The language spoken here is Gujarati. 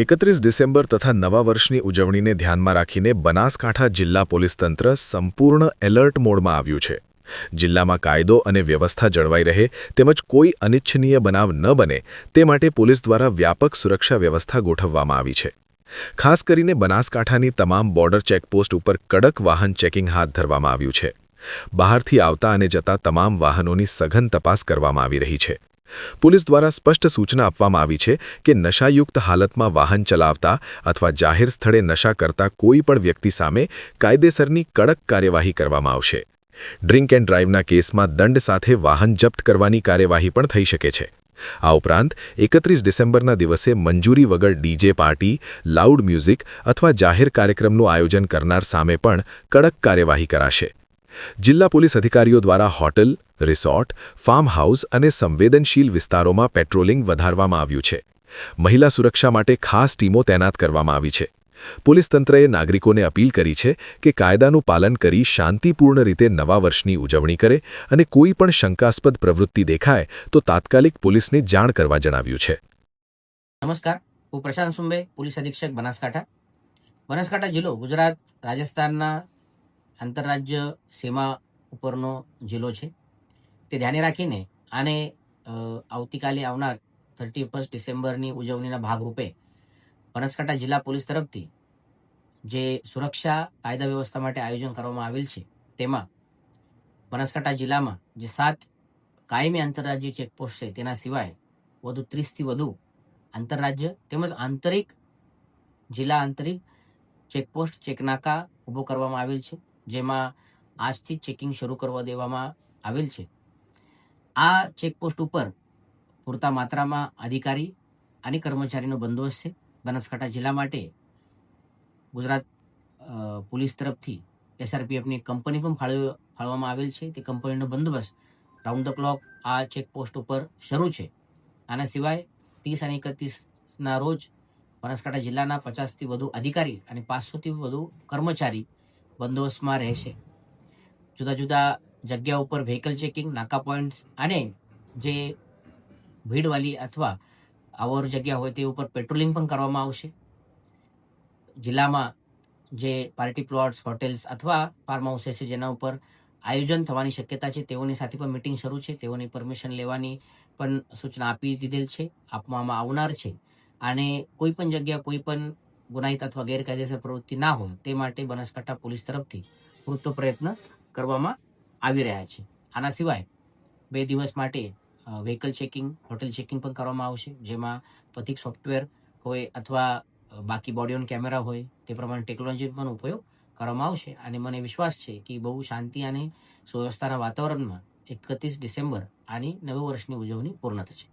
એકત્રીસ ડિસેમ્બર તથા નવા વર્ષની ઉજવણીને ધ્યાનમાં રાખીને બનાસકાંઠા જિલ્લા પોલીસ તંત્ર સંપૂર્ણ એલર્ટ મોડમાં આવ્યું છે. જિલ્લામાં કાયદો અને વ્યવસ્થા જળવાઈ રહે તેમજ કોઈ અનિચ્છનીય બનાવ ન બને તે માટે પોલીસ દ્વારા વ્યાપક સુરક્ષા વ્યવસ્થા ગોઠવવામાં આવી છે. ખાસ કરીને બનાસકાંઠાની તમામ બોર્ડર ચેકપોસ્ટ ઉપર કડક વાહન ચેકિંગ હાથ ધરવામાં આવ્યું છે. બહારથી આવતા અને જતા તમામ વાહનોની સઘન તપાસ કરવામાં આવી રહી છે. પોલીસ દ્વારા સ્પષ્ટ સૂચના આપવામાં આવી છે કે નશાયુક્ત હાલતમાં વાહન ચલાવતા અથવા જાહેર સ્થળે નશા કરતા કોઈ પણ વ્યક્તિ સામે કાયદેસરની કડક કાર્યવાહી કરવામાં આવશે. ડ્રિંક એન્ડ ડ્રાઇવના કેસમાં દંડ સાથે વાહન જપ્ત કરવાની કાર્યવાહી પણ થઈ શકે છે. આ ઉપરાંત, એકત્રીસ ડિસેમ્બરના દિવસે મંજૂરી વગર ડીજે પાર્ટી, લાઉડ મ્યુઝિક અથવા જાહેર કાર્યક્રમનું આયોજન કરનાર સામે પણ કડક કાર્યવાહી કરાશે. જિલ્લા પોલીસ અધિકારીઓ દ્વારા હોટલ, રિસોર્ટ ફાર્મ હાઉસ અને સંવેદનશીલ વિસ્તારોમાં પેટ્રોલિંગ વધારવામાં આવ્યું છે. મહિલા સુરક્ષા માટે ખાસ ટીમો તૈનાત કરવામાં આવી છે. પોલીસ તંત્રએ નાગરિકોને અપીલ કરી છે કે કાયદાનું પાલન કરી શાંતિપૂર્ણ રીતે નવા વર્ષની ઉજવણી કરે અને કોઈ પણ શંકાસ્પદ પ્રવૃત્તિ દેખાય તો તાત્કાલિક પોલીસને જાણ કરવા જણાવ્યું છે. નમસ્કાર, હું પ્રશાંત સુંબે, પોલીસ અધિક્ષક બનાસકાંઠા. બનાસકાંઠા જિલ્લો ગુજરાત, રાજસ્થાનના આંતરરાજ્ય સીમા ઉપરનો જિલ્લો છે. તે ધ્યાને રાખીને આને આવતીકાલે આવનાર થર્ટી ફર્સ્ટ ડિસેમ્બરની ઉજવણીના ભાગરૂપે બનાસકાંઠા જિલ્લા પોલીસ તરફથી જે સુરક્ષા કાયદા વ્યવસ્થા માટે આયોજન કરવામાં આવેલ છે, તેમાં બનાસકાંઠા જિલ્લામાં જે સાત કાયમી આંતરરાજ્ય ચેકપોસ્ટ છે, તેના સિવાય વધુ ત્રીસથી વધુ આંતરરાજ્ય તેમજ આંતરિક જિલ્લા આંતરિક ચેકપોસ્ટ, ચેકનાકા ઊભો કરવામાં આવેલ છે. જેમાં આજથી ચેકિંગ શરૂ કરવા દેવામાં આવેલ છે. આ ચેકપોસ્ટ ઉપર પૂરતા માત્રામાં અધિકારી અને કર્મચારીનો બંદોબસ્ત છે. બનાસકાંઠા જિલ્લા માટે ગુજરાત પોલીસ તરફથી એસઆરપીએફની કંપની પણ ફાળવ ફાળવવામાં આવેલ છે. તે કંપનીનો બંદોબસ્ત રાઉન્ડ ધ ક્લોક આ ચેકપોસ્ટ ઉપર શરૂ છે. આના સિવાય ત્રીસ અને એકત્રીસના રોજ બનાસકાંઠા જિલ્લાના પચાસથી વધુ અધિકારી અને પાંચસોથી વધુ કર્મચારી બંદોબસ્તમાં રહેશે. જુદા જુદા જગ્યા ઉપર વ્હીકલ ચેકિંગ નાકા પોઈન્ટ્સ અને જે ભીડવાળી અથવા આવર જગ્યા હોય તે ઉપર પેટ્રોલિંગ પણ કરવામાં આવશે. જિલ્લામાં જે પાર્ટી પ્લોટ્સ હોટેલ્સ અથવા ફાર્મ હાઉસીસ છે જેના ઉપર આયોજન થવાની શક્યતા છે, તેઓની સાથે પણ મિટિંગ શરૂ છે. તેઓની પરમિશન લેવાની પણ સૂચના આપી દીધેલ છે, આપવામાં આવનાર છે. અને કોઈ પણ જગ્યા, કોઈ પણ ગુનાહિત અથવા ગેરકાયદેસર પ્રવૃત્તિ ના હોય તે માટે બનાસકાંઠા પોલીસ તરફથી પૂરતો પ્રયત્ન કરવામાં આવી રહ્યા છે. આના સિવાય બે દિવસ માટે વ્હીકલ ચેકિંગ હોટેલ ચેકિંગ પણ કરવામાં આવશે, જેમાં પથિક સોફ્ટવેર હોય અથવા બાકી બોડી ઓન કેમેરા હોય તે પ્રમાણે ટેકનોલોજી પણ ઉપયોગ કરવામાં આવશે. અને મને વિશ્વાસ છે કે બહુ શાંતિ અને સુવ્યવસ્થાના વાતાવરણમાં એકત્રીસ ડિસેમ્બર આની નવે વર્ષની ઉજવણી પૂર્ણ થશે.